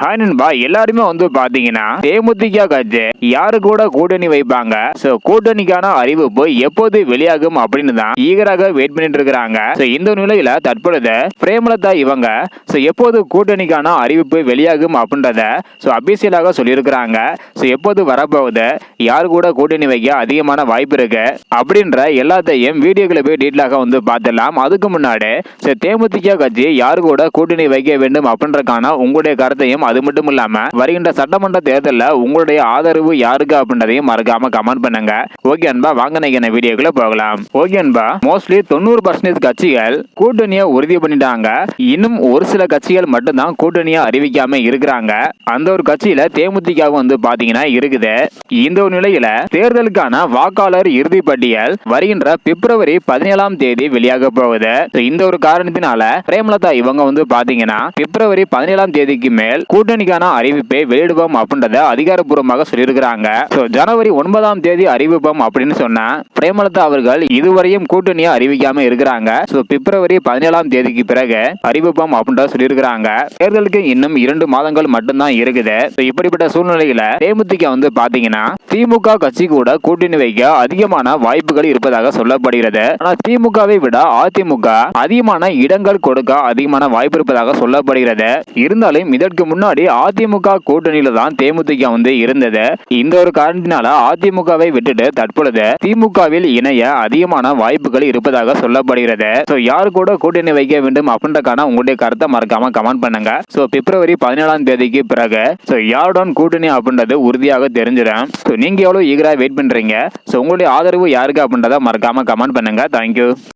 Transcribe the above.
Hi நண்பா. எல்லாருமே வந்து பாத்தீங்கன்னா தேமுதிக கட்சி யாரு கூட கூட்டணி வைப்பாங்க? சோ கூட்டணிக்கான அறிவிப்பு எப்போது வெளியாகும் அப்படின்னு தான் ஈகராக வெயிட் பண்ணிட்டு இருக்கிறாங்க. சோ இந்த நிலையில தற்பொழுது பிரேமலதா இவங்க சோ எப்போது கூட்டணிக்கான அறிவிப்பு வெளியாகும் அப்படின்றத சோ அபிஷியலாக சொல்லியிருக்கிறாங்க. சோ எப்போது வரப்போகுது? யாரு கூட கூட்டணி வைக்க அதிகமான வாய்ப்பு இருக்கு? அப்படின்ற எல்லாத்தையும் வீடியோக்களை போய் டீட்டெயிலாக வந்து பார்த்துடலாம். அதுக்கு முன்னாடி சோ தேமுதிக கட்சி யாரு கூட கூட்டணி வைக்க வேண்டும் அப்படின்றதுக்கான உங்களுடைய கருத்தையும் அது மட்டும் இல்லாம வருகின்ற சட்டமன்ற தேர்தலில் உங்களுடைய ஆதரவு யாருக்கு அப்படின்றதையும் மறக்காம கமெண்ட் பண்ணுங்க. ஓகே அன்பா வாங்க நீங்க வீடியோக்குள்ள போகலாம். ஓகே அன்பா மோஸ்ட்லி தொண்ணூறு பர்சன்டேஜ் கட்சிகள் கூட்டணியை உறுதி பண்ணிட்டாங்க. இன்னும் ஒரு சில கட்சிகள் மட்டும்தான் கூட்டணியை அறிவிக்காம இருக்கிறாங்க. அந்த ஒரு கட்சியில தேமுதிக வந்து பாத்தீங்கன்னா இருக்குது. இந்த ஒரு நிலையில தேர்தலுக்கான வாக்காளர் இறுதி பட்டியல் வருகின்ற பிப்ரவரி பதினேழாம் தேதி வெளியாக போகுது. இந்த ஒரு காரணத்தினால பிரேமலதா இவங்க வந்து பாத்தீங்கன்னா பிப்ரவரி பதினேழாம் தேதிக்கு மேல் கூட்டணிக்கான அறிவிப்பை வெளியிடுவோம் அப்படின்றத அதிகாரப்பூர்வமாக சொல்லியிருக்கிறாங்க. ஜனவரி ஒன்பதாம் தேதி அறிவிப்போம் அப்படின்னு சொன்ன பிரேமலதா அவர்கள் இதுவரையும் கூட்டணியை அறிவிக்காம இருக்கிறாங்க. So, பிப்ரவரி பதினேழாம் தேதிக்கு பிறகு அறிவிப்போம் அப்படின்றத சொல்லியிருக்கிறாங்க. தேர்தலுக்கு இன்னும் இரண்டு மாதங்கள் மட்டும்தான் இருக்குது. இப்படிப்பட்ட சூழ்நிலையில தேமுதிக வந்து பாத்தீங்கன்னா திமுக கட்சி கூட கூட்டணி வைக்க அதிகமான வாய்ப்புகள் இருப்பதாக சொல்லப்படுகிறது. ஆனா திமுகவை விட அதிமுக அதிகமான இடங்கள் கொடுக்க அதிகமான வாய்ப்பு இருப்பதாக சொல்லப்படுகிறது. இருந்தாலும் இதற்கு முன்னாடி அதிமுக கூட்டணியில தான் தேமுதிக வந்து இருந்தது. இந்த ஒரு காரணத்தினால அதிமுகவை விட்டுட்டு தற்பொழுது திமுகவில் இணைய அதிகமான வாய்ப்புகள் இருப்பதாக சொல்லப்படுகிறது. சோ யாரு கூட கூட்டணி வைக்க வேண்டும் அப்படின்றக்கான உங்களுடைய கருத்தை மறக்காம கமெண்ட் பண்ணுங்க. சோ பிப்ரவரி பதினேழாம் தேதிக்கு பிறகு சோ யாருடன் கூட்டணி அப்படின்றது உறுதியாக தெரிஞ்சிடும். சோ நீங்க எவ்வளவு ஈகரா வெயிட் பண்றீங்க? சோ உங்களுடைய ஆதரவு யாருக்கு அப்படின்றத மறக்காம கமெண்ட் பண்ணுங்க. தேங்க்யூ